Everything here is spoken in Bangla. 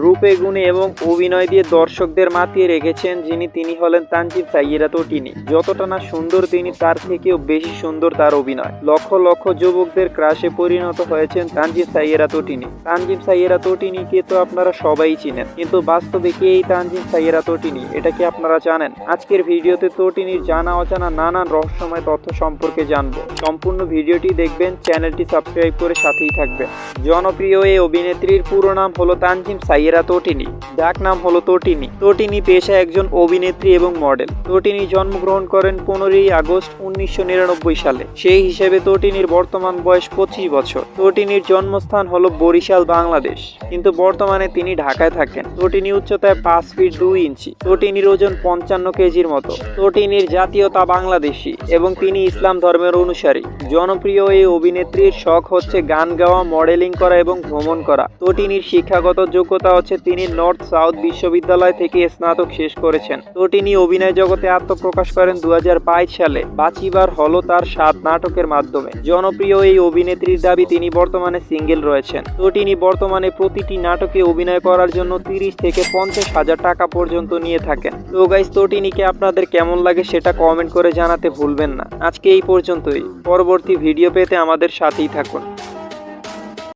রূপে, গুণে এবং অভিনয় দিয়ে দর্শকদের মাতিয়ে রেখেছেন যিনি, তিনি হলেন তানজিম সাইয়েরা তটিনি যতটা না সুন্দর তিনি, তার থেকেও বেশি সুন্দর তার অভিনয়। লক্ষ লক্ষ যুবকদের ক্রাশে পরিণত হয়েছেন তানজিম সাইয়েরা তটিনি তানজিম সাইয়েরা তটিনিকে তো আপনারা সবাই চিনেন। কিন্তু বাস্তবে কে এই তানজিম সাইয়েরা তটিনি এটা কি আপনারা জানেন? আজকের ভিডিওতে তটিনির জানা অজানা নানান রহস্যময় তথ্য সম্পর্কে জানব। সম্পূর্ণ ভিডিওটি দেখবেন, চ্যানেলটি সাবস্ক্রাইব করে সাথেই থাকবেন। জনপ্রিয় এই অভিনেত্রীর পুরো নাম হলো তানজিম সাইয়েরা তটিনি। ডাক নাম হলো তটিনি। তটিনি পেশা একজন অভিনেত্রী এবং মডেল। তটিনি জন্মগ্রহণ করেন পনেরোই আগস্ট উনিশশো নিরানব্বই সালে। সেই হিসেবে তটিনির বর্তমান বয়স পঁচিশ বছর। তটিনির জন্মস্থান হলো বরিশাল, বাংলাদেশ। কিন্তু বর্তমানে তিনি ঢাকায় থাকেন। তটিনি উচ্চতায় পাঁচ ফিট দুই ইঞ্চি। তটিনির ওজন পঞ্চান্ন কেজির মতো। তটিনির জাতীয়তা বাংলাদেশি এবং তিনি ইসলাম ধর্মের অনুসারী। জনপ্রিয় এই অভিনেত্রীর শখ হচ্ছে গান গাওয়া, মডেলিং করা এবং ভ্রমণ করা। তটিনির শিক্ষাগত যোগ্যতা হচ্ছে তিনি নর্থ সাউথ বিশ্ববিদ্যালয় থেকে স্নাতক শেষ করেছেন। তটিনি অভিনয় জগতে আত্মপ্রকাশ করেন দু হাজার বাইশ সালে। বাঁচিবার হলো তার সাত নাটকের মাধ্যমে। জনপ্রিয় এই অভিনেত্রীর দাবি, তিনি বর্তমানে সিঙ্গেল রয়েছেন। তটিনি বর্তমানে প্রতিটি নাটকে অভিনয় করার জন্য তিরিশ থেকে পঞ্চাশ হাজার টাকা পর্যন্ত নিয়ে থাকেন। তো গাইস তটিনিকে আপনাদের কেমন লাগে সেটা কমেন্ট করে জানাতে ভুলবেন না। আজকে এই পর্যন্তই। পরবর্তী ভিডিও পেতে আমাদের সাথেই থাকুন।